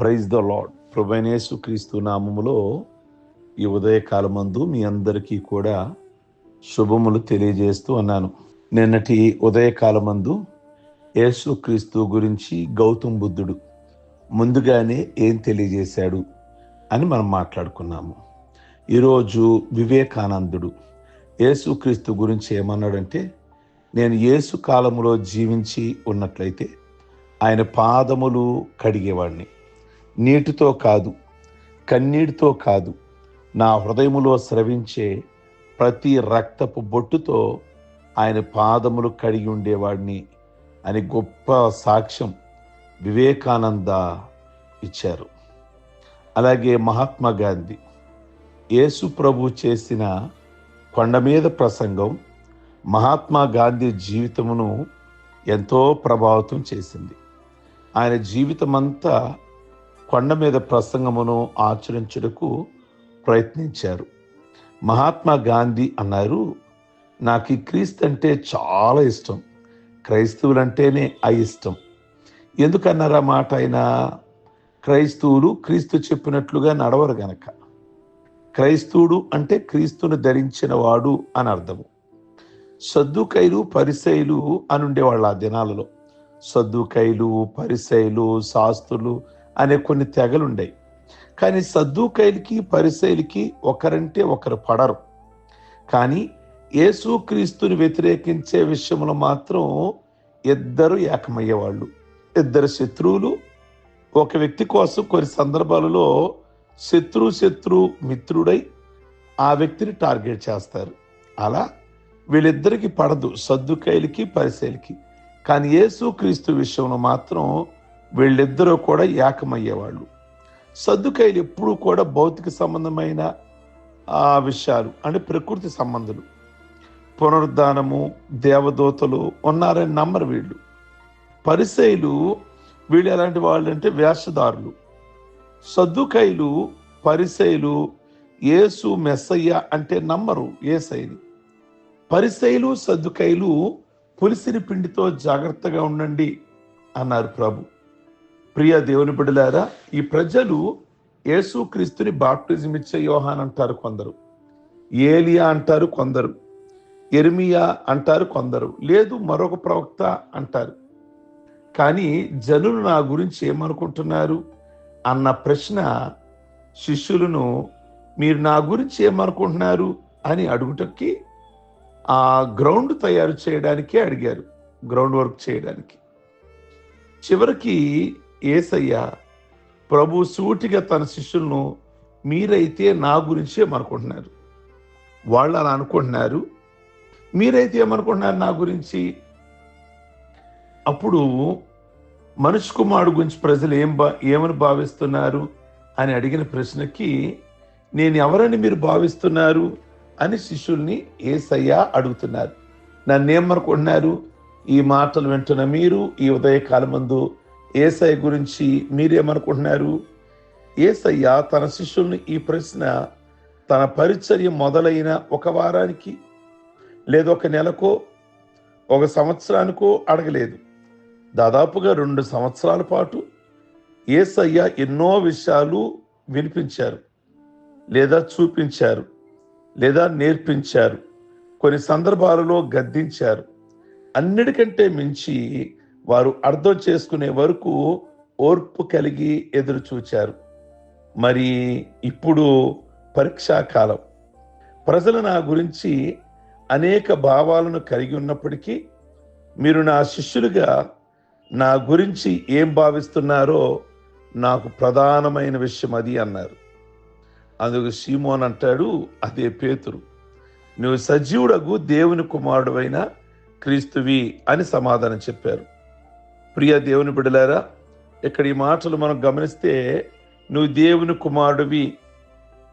Praise the lord ప్రభైనేసు క్రీస్తు నామములో ఈ ఉదయకాలమందు మీ అందరికీ కూడా శుభములు తెలియజేస్తూ అన్నాను. నిన్నటి ఉదయకాలమందు యేసు క్రీస్తు గురించి గౌతమ్ బుద్ధుడు ముందుగానే ఏం తెలియజేశాడు అని మనం మాట్లాడుకున్నాము. ఈరోజు వివేకానందుడు యేసుక్రీస్తు గురించి ఏమన్నాడంటే నేను యేసు కాలంలో జీవించి ఉన్నట్లయితే ఆయన పాదములు కడిగేవాడిని నీటితో కాదు కన్నీటితో కాదు నా హృదయములో స్రవించే ప్రతి రక్తపు బొట్టుతో ఆయన పాదములు కడిగి ఉండేవాడిని అని గొప్ప సాక్ష్యం వివేకానంద ఇచ్చారు. అలాగే మహాత్మా గాంధీ యేసు ప్రభు చేసిన కొండ మీద ప్రసంగం మహాత్మా గాంధీ జీవితమును ఎంతో ప్రభావితం చేసింది. ఆయన జీవితమంతా కొండ మీద ప్రసంగమును ఆచరించుటకు ప్రయత్నించారు. మహాత్మా గాంధీ అన్నారు నాకు ఈ క్రీస్తు అంటే చాలా ఇష్టం. క్రైస్తవులంటేనే అయిష్టం ఎందుకన్నారా మాట అయినా క్రైస్తవులు క్రీస్తు చెప్పినట్లుగా నడవరు గనక. క్రైస్తవుడు అంటే క్రీస్తును ధరించిన వాడు అని అర్థము. సద్దుకైలు పరిసైలు అని ఉండేవాళ్ళు ఆ దినాలలో. సద్దుకైలు పరిసైలు శాస్త్రులు అనే కొన్ని తెగలు ఉండేవి కానీ సద్దుకైలకి పరిశైలికి ఒకరంటే ఒకరు పడరు. కానీ యేసుక్రీస్తుని వ్యతిరేకించే విషయంలో మాత్రం ఇద్దరు ఏకమయ్యేవాళ్ళు. ఇద్దరు శత్రువులు ఒక వ్యక్తి కోసం కొన్ని సందర్భాలలో శత్రు శత్రు మిత్రుడై ఆ వ్యక్తిని టార్గెట్ చేస్తారు. అలా వీళ్ళిద్దరికి పడదు సద్దుకైలకి పరిశైలకి కానీ యేసు క్రీస్తు విషయంలో మాత్రం వీళ్ళిద్దరూ కూడా ఏకమయ్యేవాళ్ళు. సద్దుకైలు ఎప్పుడూ కూడా భౌతిక సంబంధమైన ఆ విషయాలు అంటే ప్రకృతి సంబంధులు. పునరుద్ధానము దేవదూతలు ఉన్నారని నమ్మరు వీళ్ళు. పరిసైలు వీళ్ళు ఎలాంటి వాళ్ళు అంటే వేషధారులు. సద్దుకైలు పరిసైలు ఏసు మెస్సయ్య అంటే నమ్మరు ఏసైని పరిసైలు సద్దుకైలు పులిసిరి పిండితో జాగ్రత్తగా ఉండండి అన్నారు ప్రభు. ప్రియ దేవుని బిడ్డలారా ఈ ప్రజలు యేసుక్రీస్తుని బాప్టిజం ఇచ్చే యోహాన్ అంటారు కొందరు ఏలియా అంటారు కొందరు ఎర్మియా అంటారు కొందరు లేదు మరొక ప్రవక్త అంటారు. కానీ జనులు నా గురించి ఏమనుకుంటున్నారు అన్న ప్రశ్న శిష్యులను మీరు నా గురించి ఏమనుకుంటున్నారు అని అడుగుటకి ఆ గ్రౌండ్ తయారు చేయడానికే అడిగారు గ్రౌండ్ వర్క్ చేయడానికి. చివరికి ఏసయ్య ప్రభు సూటిగా తన శిష్యులను మీరైతే నా గురించి ఏమనుకుంటున్నారు వాళ్ళు అలా అనుకుంటున్నారు. మీరైతే ఏమనుకుంటున్నారు నా గురించి? అప్పుడు మనుషు కుమారుడు గురించి ప్రజలు ఏం బా ఏమని భావిస్తున్నారు? అని అడిగిన ప్రశ్నకి నేను ఎవరని మీరు భావిస్తున్నారు? అని శిష్యుల్ని ఏసయ్య అడుగుతున్నారు. నన్ను ఏమనుకుంటున్నారు ఈ మాటలు వింటున్న మీరు ఈ ఉదయకాలం ముందు గురించి మీరేమనుకుంటున్నారు? ఏసయ్య తన శిష్యుల్ని ఈ ప్రశ్న తన పరిచర్య మొదలైన ఒక వారానికి లేదా ఒక నెలకో ఒక సంవత్సరానికో అడగలేదు. దాదాపుగా రెండు సంవత్సరాల పాటు ఏసయ్య ఎన్నో విషయాలు వినిపించారు లేదా చూపించారు లేదా నేర్పించారు కొన్ని సందర్భాలలో గద్దించారు. అన్నిటికంటే మించి వారు అర్థం చేసుకునే వరకు ఓర్పు కలిగి ఎదురు చూచారు. మరి ఇప్పుడు పరీక్షాకాలం ప్రజలు నా గురించి అనేక భావాలను కలిగి ఉన్నప్పటికీ మీరు నా శిష్యులుగా నా గురించి ఏం భావిస్తున్నారో నాకు ప్రధానమైన విషయం అది అన్నారు. అందుకు సీమోన్ అంటాడు అదే పేతురు నువ్వు సజీవుడగు దేవుని కుమారుడువైన క్రీస్తువి అని సమాధానం చెప్పారు. ప్రియ దేవుని బిడలారా ఇక్కడ ఈ మాటలు మనం గమనిస్తే నువ్వు దేవుని కుమారుడివి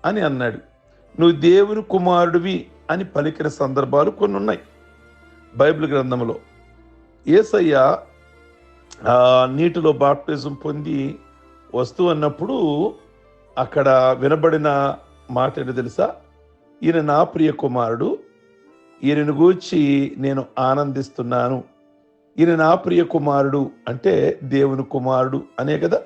అని అన్నాడు. నువ్వు దేవుని కుమారుడివి అని పలికిన సందర్భాలు కొన్ని ఉన్నాయి బైబిల్ గ్రంథంలో ఏసయ్య నీటిలో బాప్టిజం పొంది వస్తూ అన్నప్పుడు అక్కడ వినబడిన మాట ఏంటో తెలుసా? ఈయన నా ప్రియ కుమారుడు ఈయనను గూర్చి నేను ఆనందిస్తున్నాను ఈయన నా ప్రియ కుమారుడు అంటే దేవుని కుమారుడు అనే కదా?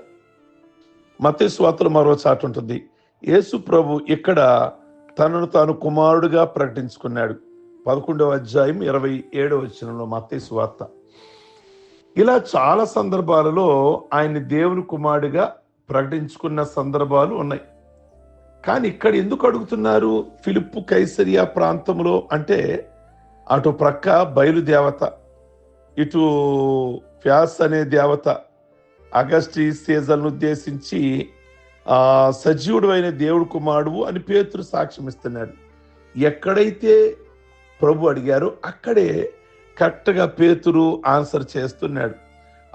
మత స్వాతలు మరో చాటు ఉంటుంది. యేసు ప్రభు ఇక్కడ తనను తాను కుమారుడుగా ప్రకటించుకున్నాడు. పదకొండవ అధ్యాయం ఇరవై ఏడవ వచ్చినంలో మత స్వార్త ఇలా చాలా సందర్భాలలో ఆయన దేవుని కుమారుడిగా ప్రకటించుకున్న సందర్భాలు ఉన్నాయి. కానీ ఇక్కడ ఎందుకు అడుగుతున్నారు? ఫిలిప్పు కైసరియా ప్రాంతంలో అంటే అటు ప్రక్క బయలుదేవత ఇటు ఫ్యాస్ అనే దేవత అగస్టి సీజన్ను ఉద్దేశించి ఆ సజీవుడు అయిన దేవుడు కుమారుడు అని పేతురు సాక్ష్యం ఇస్తున్నాడు. ఎక్కడైతే ప్రభు అడిగారో అక్కడే కరెక్ట్గా పేతురు ఆన్సర్ చేస్తున్నాడు.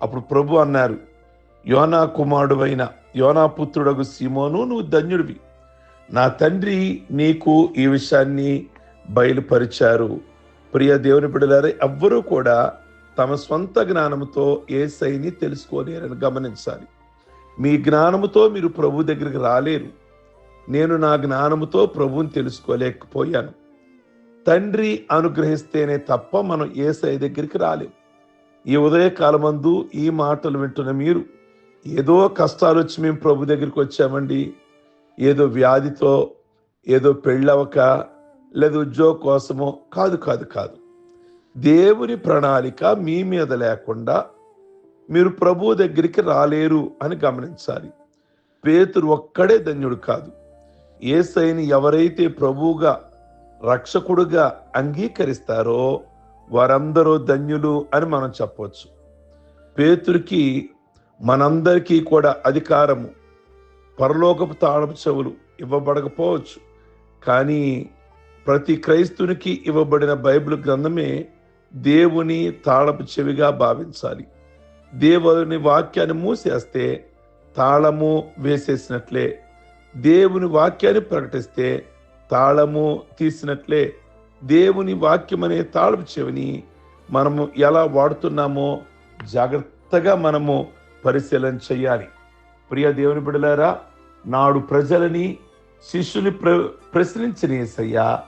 అప్పుడు ప్రభు అన్నారు యోనా కుమారుడు అయిన యోనా పుత్రుడగు సీమోను నువ్వు ధన్యుడివి. నా తండ్రి నీకు ఈ విషయాన్ని బయలుపరిచారు. ప్రియ దేవుని బిడ్డలారా ఎవ్వరూ కూడా తమ స్వంత జ్ఞానముతో ఏసైని తెలుసుకోలేరని గమనించాలి. మీ జ్ఞానముతో మీరు ప్రభు దగ్గరికి రాలేరు. నేను నా జ్ఞానముతో ప్రభువుని తెలుసుకోలేకపోయాను. తండ్రి అనుగ్రహిస్తేనే తప్ప మనం ఏసై దగ్గరికి రాలేం. ఈ ఉదయకాలమందు ఈ మాటలు వింటున్న మీరు ఏదో కష్టాలు వచ్చి మేము ప్రభు దగ్గరికి వచ్చామండి. ఏదో వ్యాధితో ఏదో పెళ్ళవక లేదా ఉద్యోగం కోసమో కాదు కాదు కాదు. దేవుని ప్రణాళిక మీ మీద లేకుండా మీరు ప్రభు దగ్గరికి రాలేరు అని గమనించాలి. పేతురు ఒక్కడే ధన్యుడు కాదు. ఏసైని ఎవరైతే ప్రభువుగా రక్షకుడుగా అంగీకరిస్తారో వారందరూ ధన్యులు అని మనం చెప్పవచ్చు. పేతురికి మనందరికీ కూడా అధికారము పరలోకపు తాళపు చెవులు ఇవ్వబడకపోవచ్చు. కానీ ప్రతి క్రైస్తునికి ఇవ్వబడిన బైబిల్ గ్రంథమే దేవుని తాళపు చెవిగా భావించాలి. దేవుని వాక్యాన్ని మూసేస్తే తాళము వేసేసినట్లే. దేవుని వాక్యాన్ని ప్రకటిస్తే తాళము తీసినట్లే. దేవుని వాక్యం అనే తాళపు చెవిని మనము ఎలా వాడుతున్నామో జాగ్రత్తగా మనము పరిశీలన చేయాలి. ప్రియ దేవుని బిడలారా నాడు ప్రజలని శిష్యుని ప్ర ప్రశ్నించిన యేసయ్యా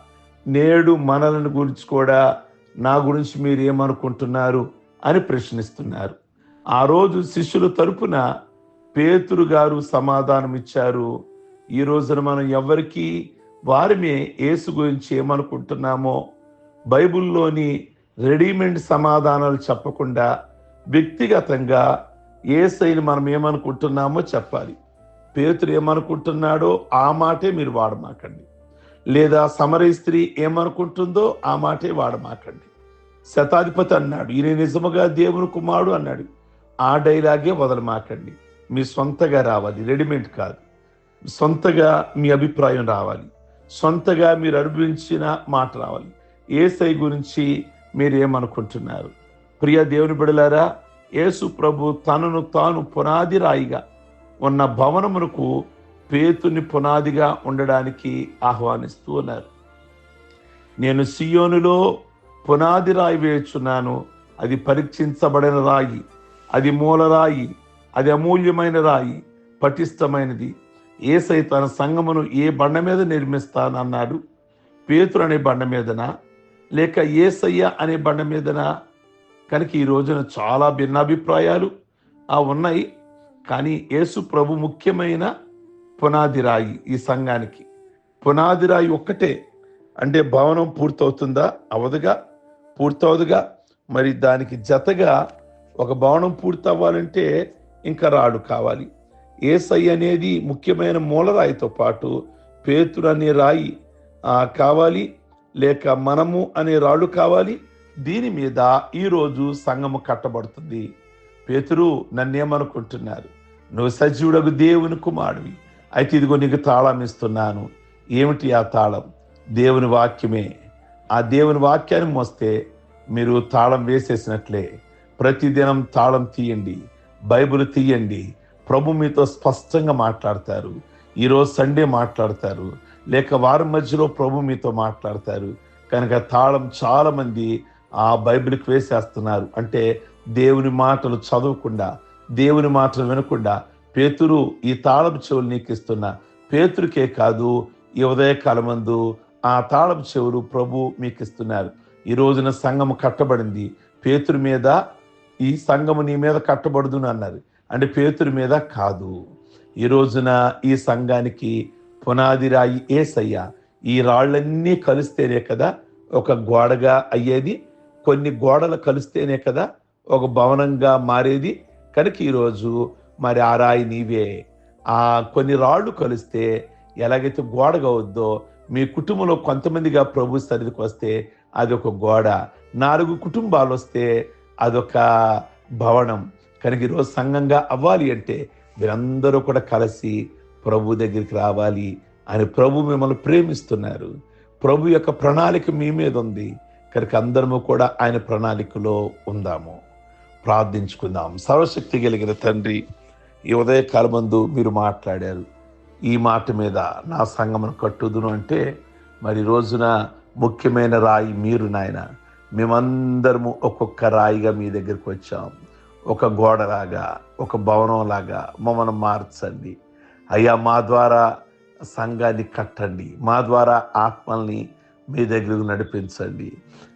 నేడు మనలను గురించి కూడా నా గురించి మీరు ఏమనుకుంటున్నారు అని ప్రశ్నిస్తున్నారు. ఆ రోజు శిష్యుల తరపున పేతురు గారు సమాధానం ఇచ్చారు. ఈ రోజున మనం ఎవరికి వారిమే యేసు గురించి ఏమనుకుంటున్నామో బైబిల్లోని రెడీమేడ్ సమాధానాలు చెప్పకుండా వ్యక్తిగతంగా ఏ శైలి మనం ఏమనుకుంటున్నామో చెప్పాలి. పేతురు ఏమనుకుంటున్నాడో ఆ మాటే మీరు వాడమాకండి. లేదా సమరయ స్త్రీ ఏమనుకుంటుందో ఆ మాటే వాడమాకండి. శతాధిపతి అన్నాడు. ఈయన నిజముగా దేవుని కుమారుడు అన్నాడు. ఆ డైలాగే వదలమాకండి. మీ సొంతగా రావాలి. రెడీమేడ్ కాదు. సొంతగా మీ అభిప్రాయం రావాలి. సొంతగా మీరు అనుభవించిన మాట రావాలి. ఏసై గురించి మీరు ఏమనుకుంటున్నారు ప్రియ దేవుని బిడలారా యేసు ప్రభు తనను తాను పునాది రాయిగా ఉన్న భవనమునకు పేతుని పునాదిగా ఉండడానికి ఆహ్వానిస్తూ ఉన్నారు. నేను సియోనులో పునాది రాయి వేచున్నాను అది పరీక్షించబడిన రాయి అది మూలరాయి అది అమూల్యమైన రాయి పటిష్టమైనది. ఏసై తన సంగమును ఏ బండ మీద నిర్మిస్తానన్నాడు? పేతురు అనే బండ మీదనా? లేక ఏసయ్య అనే బండ మీదనా? కనుక ఈ రోజున చాలా భిన్నాభిప్రాయాలు ఆ ఉన్నాయి. కానీ యేసు ప్రభు ముఖ్యమైన పునాది రాయి ఈ సంఘానికి. పునాది రాయి ఒక్కటే. అంటే భవనం పూర్తవుతుందా? అవదుగా? పూర్తవుదుగా. మరి దానికి జతగా ఒక భవనం పూర్తవ్వాలంటే ఇంకా రాడు కావాలి. ఏసై అనేది ముఖ్యమైన మూలరాయితో పాటు పేతురు అనే రాయి కావాలి. లేక మనము అనే రాళ్ళు కావాలి. దీని మీద ఈరోజు సంఘము కట్టబడుతుంది. పేతురు నన్నేమనుకుంటున్నారు? నువ్వు సజీవుడకు దేవుని కుమారుడివి. అయితే ఇదిగో నీకు తాళం ఇస్తున్నాను. ఏమిటి ఆ తాళం? దేవుని వాక్యమే. ఆ దేవుని వాక్యాన్ని మోస్తే మీరు తాళం వేసేసినట్లే. ప్రతిదినం తాళం తీయండి బైబిల్ తీయండి. ప్రభు మీతో స్పష్టంగా మాట్లాడతారు. ఈరోజు సండే మాట్లాడతారు. లేక వారం మధ్యలో ప్రభు మీతో మాట్లాడతారు. కనుక తాళం చాలామంది ఆ బైబిల్కి వేసేస్తున్నారు. అంటే దేవుని మాటలు చదవకుండా దేవుని మాటలు వినకుండా పేతురు ఈ తాళం చెవులు నీకు ఇస్తున్న పేతురికే కాదు ఈ ఉదయకాలమందు ఆ తాళపు చెవులు ప్రభు మీకు ఇస్తున్నారు ఈ రోజున సంఘము కట్టబడింది. పేతురు మీద ఈ సంఘము నీ మీద కట్టబడుదును అన్నారు. అంటే పేతురు మీద కాదు. ఈ రోజున ఈ సంఘానికి పునాది రాయి ఏసయ్య. ఈ రాళ్ళన్నీ కలిస్తేనే కదా ఒక గోడగా అయ్యేది. కొన్ని గోడలు కలిస్తేనే కదా ఒక భవనంగా మారేది. కనుక ఈరోజు మరి ఆ రాయి నీవే. ఆ కొన్ని రాళ్ళు కలిస్తే ఎలాగైతే గోడగా అవుద్దో మీ కుటుంబంలో కొంతమందిగా ప్రభు సన్నిధికి వస్తే అదొక గోడ. నాలుగు కుటుంబాలు వస్తే అదొక భవనం. కనుక ఈరోజు సంఘంగా అవ్వాలి అంటే మీరందరూ కూడా కలిసి ప్రభు దగ్గరికి రావాలి అని ప్రభు మిమ్మల్ని ప్రేమిస్తున్నారు. ప్రభు యొక్క ప్రణాళిక మీ మీద ఉంది. కనుక అందరము కూడా ఆయన ప్రణాళికలో ఉందాము. ప్రార్థించుకుందాం. సర్వశక్తి కలిగిన తండ్రి ఈ ఉదయకాలమందు మీరు మాట్లాడారు. ఈ మాట మీద నా సంగమను కట్టుదును అంటే మరి రోజున ముఖ్యమైన రాయి మీరు నాయన. మేమందరము ఒక్కొక్క రాయిగా మీ దగ్గరికి వచ్చాం. ఒక గోడలాగా ఒక భవనంలాగా మమ్మల్ని మార్చండి. అయ్యా మా ద్వారా సంఘాన్ని కట్టండి. మా ద్వారా ఆత్మల్ని మీ దగ్గరకు నడిపించండి.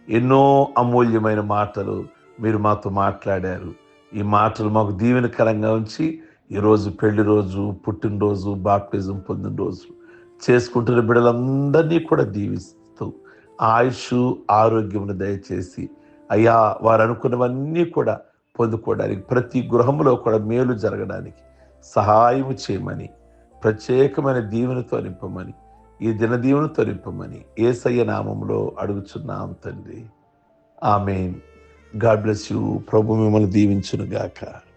ఎన్నో అమూల్యమైన మాటలు మీరు మాతో మాట్లాడారు. ఈ మాటలు మాకు దీవెనకరంగా ఉంచి ఈరోజు పెళ్ళి రోజు పుట్టినరోజు బాప్టిజం పొందిన రోజు చేసుకుంటున్న బిడ్డలందరినీ కూడా దీవిస్తూ ఆయుష్ ఆరోగ్యమును దయచేసి అయ్యా వారు అనుకున్నవన్నీ కూడా పొందుకోవడానికి ప్రతి గృహంలో కూడా మేలు జరగడానికి సహాయం చేయమని ప్రత్యేకమైన దీవెనతో నింపమని ఈ దినదీవునితో నింపమని ఏసయ్య నామంలో అడుగుచున్నాం తండ్రి. ఆమె గాడ్ బ్లెస్ యూ. ప్రభు మిమ్మల్ని దీవించునుగాక. గాక